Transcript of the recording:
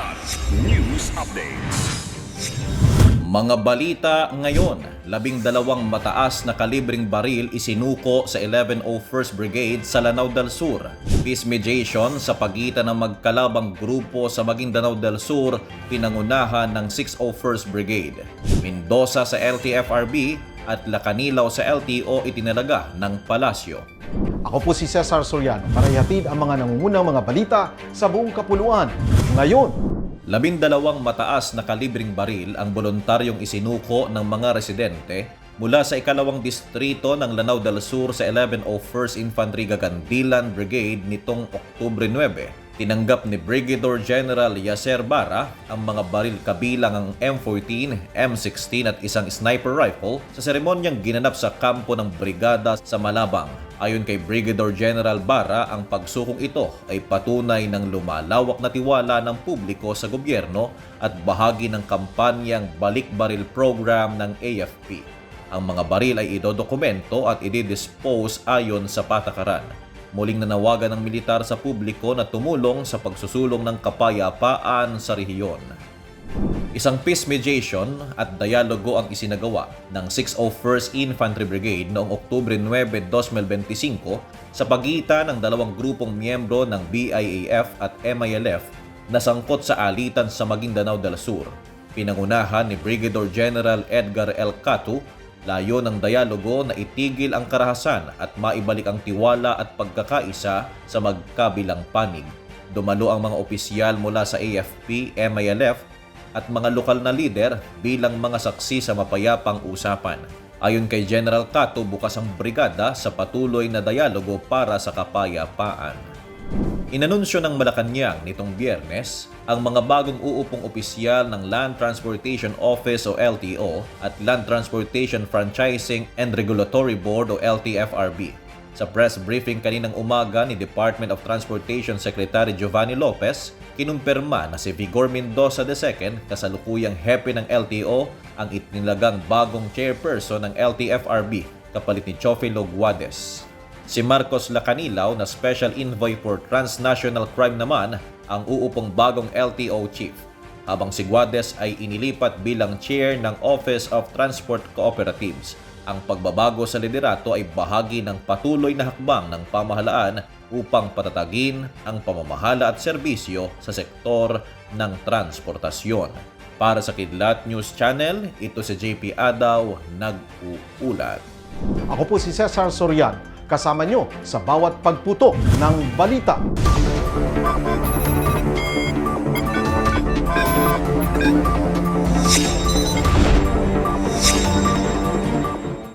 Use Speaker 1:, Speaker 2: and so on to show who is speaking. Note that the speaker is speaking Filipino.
Speaker 1: Kilat News Updates.
Speaker 2: Mga balita ngayon, labing dalawang mataas na kalibreng baril isinuko sa 1101st Brigade sa Lanao del Sur. Peace mediation sa pagitan ng magkalabang grupo sa Maguindanao del Sur, pinangunahan ng 601st Brigade. Mendoza sa LTFRB at Lacanilaw sa LTO itinalaga ng Palasyo.
Speaker 3: Ako po si Cesar Soriano para ihatid ang mga nangungunang mga balita sa buong kapuluan. Ngayon,
Speaker 2: Labindalawang mataas na kalibring baril ang voluntaryong isinuko ng mga residente mula sa ikalawang distrito ng Lanao del Sur sa 1101st Infantry Gagandilan Brigade nitong Oktubre 9. Tinanggap ni Brigadier General Yaser Bara ang mga baril kabilang ang M14, M16 at isang sniper rifle sa seremonyang ginanap sa kampo ng brigada sa Malabang. Ayon kay Brigadier General Bara, ang pagsukong ito ay patunay ng lumalawak na tiwala ng publiko sa gobyerno at bahagi ng kampanyang Balik Baril Program ng AFP. Ang mga baril ay idodokumento at i-dispose ayon sa patakaran. Muling nanawagan ng militar sa publiko na tumulong sa pagsusulong ng kapayapaan sa rehiyon. Isang peace mediation at dialogo ang isinagawa ng 601st Infantry Brigade noong Oktubre 9, 2025 sa pagitan ng dalawang grupong miyembro ng BIAF at MILF na sangkot sa alitan sa Maguindanao del Sur. Pinangunahan ni Brigadier General Edgar L. Catu Layo ng dialogo na itigil ang karahasan at maibalik ang tiwala at pagkakaisa sa magkabilang panig. Dumalo ang mga opisyal mula sa AFP, MILF at mga lokal na lider bilang mga saksi sa mapayapang usapan. Ayon kay General Cato, bukas ang brigada sa patuloy na dialogo para sa kapayapaan. Inanunsyo ng Malacanang nitong biyernes ang mga bagong uupong opisyal ng Land Transportation Office o LTO at Land Transportation Franchising and Regulatory Board o LTFRB. Sa press briefing kaninang umaga ni Department of Transportation Secretary Giovanni Lopez, kinumpirma na si Vigor Mendoza II, kasalukuyang hepe ng LTO, ang itinilagang bagong chairperson ng LTFRB kapalit ni Chofilo Guades. Si Marcos Lacanilaw na Special Envoy for Transnational Crime naman ang uupong bagong LTO Chief, habang si Guades ay inilipat bilang Chair ng Office of Transport Cooperatives. Ang pagbabago sa liderato ay bahagi ng patuloy na hakbang ng pamahalaan upang patatagin ang pamamahala at serbisyo sa sektor ng transportasyon. Para sa Kidlat News Channel, ito si JP Adaw, nag-uulat.
Speaker 3: ako po si Cesar Soriano kasama nyo sa bawat pagputo ng balita.